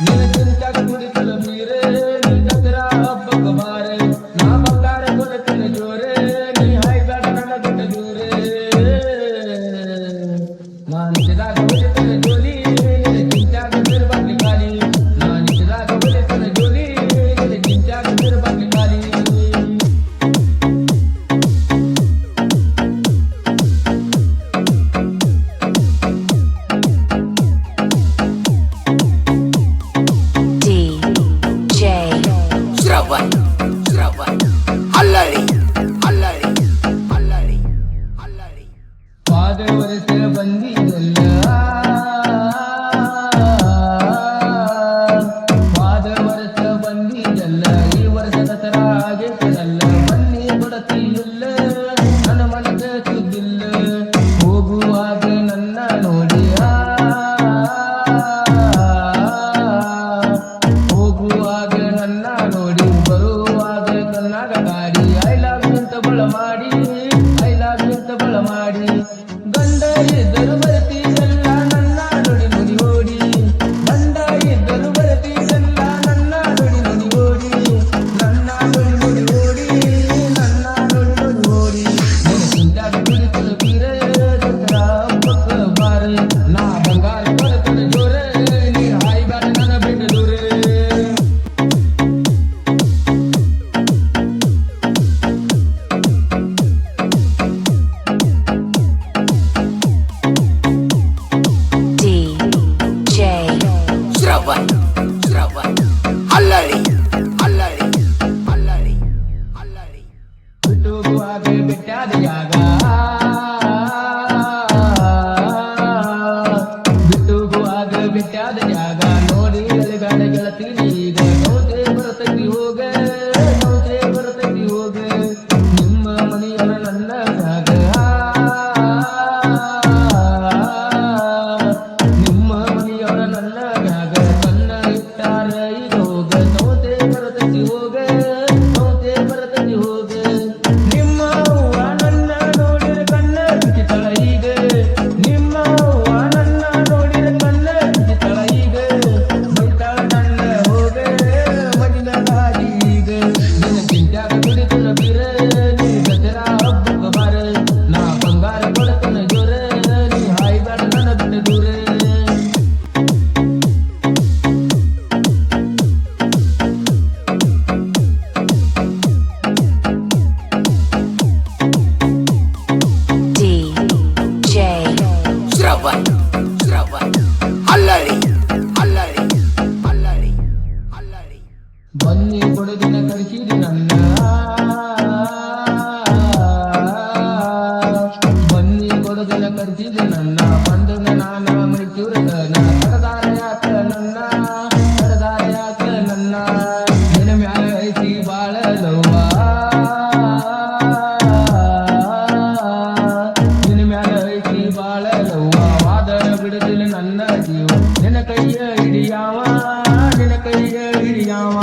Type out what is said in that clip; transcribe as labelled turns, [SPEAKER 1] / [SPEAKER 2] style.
[SPEAKER 1] Mandela. ಬಂದಿ
[SPEAKER 2] Bye.
[SPEAKER 1] ಬನ್ನಿ ಕೊಡು ದಿನ ನನ್ನ. ಬನ್ನಿ ಕೊಡು ದಿನ ಕರೆಸಿದಿ ನನ್ನ. ಬಂಧನ ನಾನ ಮೃತ್ಯುರಗನ ಕಡದಾರಯಾತ ನನ್ನ? ನನ್ನ? ನಿನ್ನ ಮ್ಯಾಲ ಐತಿ ಬಾಳ ಲವ್ವ. ನಿನ್ನ ಮ್ಯಾಲ ಐತಿ ಬಾಳ ಲವ್ವ. ವಾದನ ಬಿಡದಿಲ್ಲ ನನ್ನ ಜೀವ. ನಿನ್ನ ಕೈಯ ಹಿಡಿಯಾವ. ನಿನ್ನ ಕೈಯ ಹಿಡಿಯಾವ.